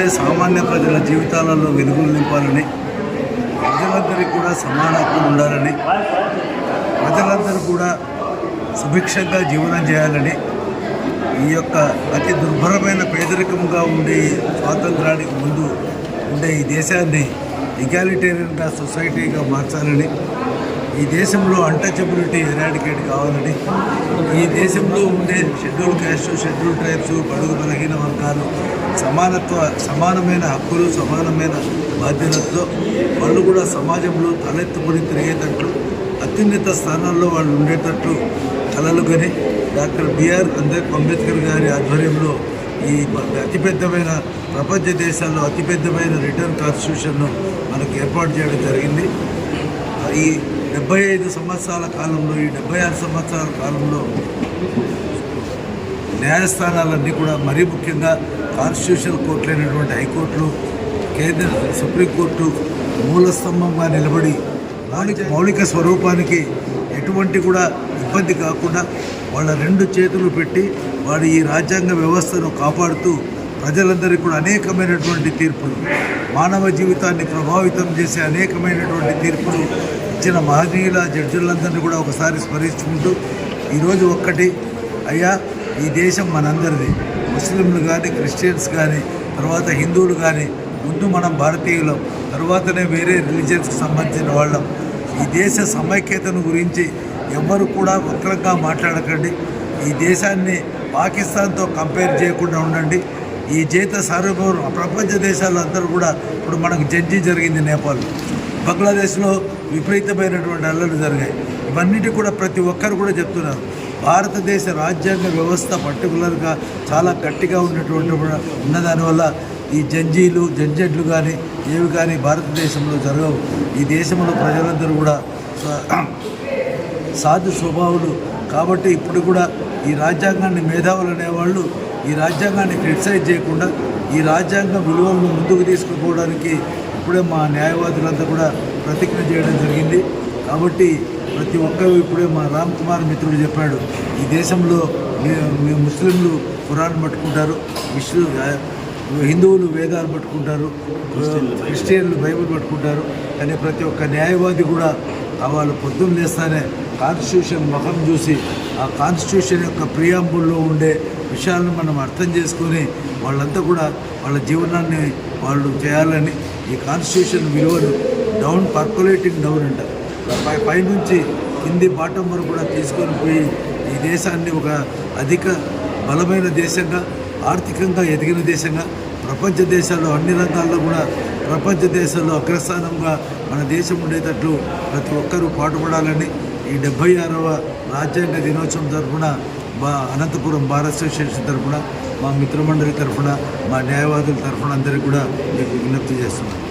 ప్రజల జీవితాలలో వెలుగులు నింపాలని ప్రజలందరికీ కూడా సమాన హక్కులు ఉండాలని ప్రజలందరూ కూడా సుభిక్షంగా జీవనం చేయాలని ఈ యొక్క అతి దుర్భరమైన పేదరికంగా ఉండే ఈ స్వాతంత్రానికి ముందు ఉండే ఈ దేశాన్ని ఈగాలిటేరియన్గా సొసైటీగా మార్చాలని ఈ దేశంలో అంటచబిలిటీ ఎరాడికేట్ కావాలని ఈ దేశంలో ఉండే షెడ్యూల్ క్యాస్ట్ షెడ్యూల్ ట్రైబ్స్ బడుగు బలహీన వర్గాలు సమానత్వ సమానమైన హక్కులు సమానమైన బాధ్యతలతో వాళ్ళు కూడా సమాజంలో తలెత్తుకొని తిరిగేటట్లు అత్యున్నత స్థానాల్లో వాళ్ళు ఉండేటట్లు కలలు కానీ డాక్టర్ బిఆర్ అంబేద్కర్ గారి ఆధ్వర్యంలో ఈ అతిపెద్దమైన ప్రపంచ దేశాల్లో అతిపెద్దమైన రిటర్న్ కాన్స్టిట్యూషన్ను మనకు ఏర్పాటు చేయడం జరిగింది. ఈ డెబ్బై ఐదు సంవత్సరాల కాలంలో ఈ డెబ్బై ఆరు సంవత్సరాల కాలంలో న్యాయస్థానాలన్నీ కూడా మరీ ముఖ్యంగా కాన్స్టిట్యూషనల్ కోర్టులైనటువంటి హైకోర్టులు కేంద్ర సుప్రీంకోర్టు మూల స్తంభంగా నిలబడి మౌలిక మౌలిక స్వరూపానికి ఎటువంటి కూడా ఇబ్బంది కాకుండా వాళ్ళ రెండు చేతులు పెట్టి వాడు ఈ రాజ్యాంగ వ్యవస్థను కాపాడుతూ ప్రజలందరికీ కూడా అనేకమైనటువంటి తీర్పులు మానవ జీవితాన్ని ప్రభావితం చేసే అనేకమైనటువంటి తీర్పులు ఇచ్చిన మహనీయుల జడ్జులందరినీ కూడా ఒకసారి స్మరించుకుంటూ ఈరోజు ఒక్కటి అయ్యా ఈ దేశం మనందరిది. ముస్లింలు కానీ క్రిస్టియన్స్ కానీ తర్వాత హిందువులు కానీ ముందు మనం భారతీయులం తర్వాతనే వేరే రిలీజియన్స్కి సంబంధించిన వాళ్ళం. ఈ దేశ సమైక్యతను గురించి ఎవ్వరు కూడా వక్రంగా మాట్లాడకండి. ఈ దేశాన్ని పాకిస్తాన్తో కంపేర్ చేయకుండా ఉండండి. ఈ జీత సార్వభౌమ ప్రపంచ దేశాలందరూ కూడా ఇప్పుడు మనకు జడ్జి జరిగింది నేపాల్. బంగ్లాదేశ్లో విపరీతమైనటువంటి అల్లలు జరిగాయి. ఇవన్నిటి కూడా ప్రతి ఒక్కరు కూడా చెప్తున్నారు. భారతదేశ రాజ్యాంగ వ్యవస్థ పర్టికులర్గా చాలా గట్టిగా ఉన్నటువంటి ఉన్న దానివల్ల ఈ జడ్జీలు జడ్జెట్లు కానీ ఏవి కానీ భారతదేశంలో జరగవు. ఈ దేశంలో ప్రజలందరూ కూడా సాధు స్వభావులు. కాబట్టి ఇప్పుడు కూడా ఈ రాజ్యాంగాన్ని మేధావులు అనేవాళ్ళు ఈ రాజ్యాంగాన్ని క్రిటిసైజ్ చేయకుండా ఈ రాజ్యాంగ విలువలను ముందుకు తీసుకుపోవడానికి ఇప్పుడే మా న్యాయవాదులంతా కూడా ప్రతిజ్ఞ చేయడం జరిగింది. కాబట్టి ప్రతి ఒక్కరు ఇప్పుడే మా రామ్ కుమార్ మిత్రుడు చెప్పాడు ఈ దేశంలో ముస్లింలు ఖురాన్ పట్టుకుంటారు విష్ణు హిందువులు వేదాలు పట్టుకుంటారు క్రిస్టియన్లు బైబిల్ పట్టుకుంటారు. కానీ ప్రతి ఒక్క న్యాయవాది కూడా వాళ్ళు పొద్దున్న లేస్తానే కాన్స్టిట్యూషన్ ముఖం చూసి ఆ కాన్స్టిట్యూషన్ యొక్క ప్రియాంబుల్లో ఉండే విషయాలను మనం అర్థం చేసుకొని వాళ్ళంతా కూడా వాళ్ళ జీవనాన్ని వాళ్ళు చేయాలని ఈ కాన్స్టిట్యూషన్ విలువను డౌన్ పర్కులేటింగ్ డౌన్ అంట. పై పైనుంచి కింది బాటం వరకు కూడా తీసుకొని పోయి ఈ దేశాన్ని ఒక అధిక బలమైన దేశంగా ఆర్థికంగా ఎదిగిన దేశంగా ప్రపంచ దేశాల్లో అన్ని రంగాల్లో కూడా ప్రపంచ దేశాల్లో అగ్రస్థానంగా మన దేశం ఉండేటట్లు ప్రతి ఒక్కరూ పాటుపడాలని ఈ డెబ్భై ఆరవ రాజ్యాంగ దినోత్సవం తరఫున మా అనంతపురం బార్ అసోసియేషన్ తరఫున మా మిత్రమండలి తరఫున మా న్యాయవాదుల తరఫున అందరికీ కూడా మీకు విజ్ఞప్తి చేస్తున్నాను.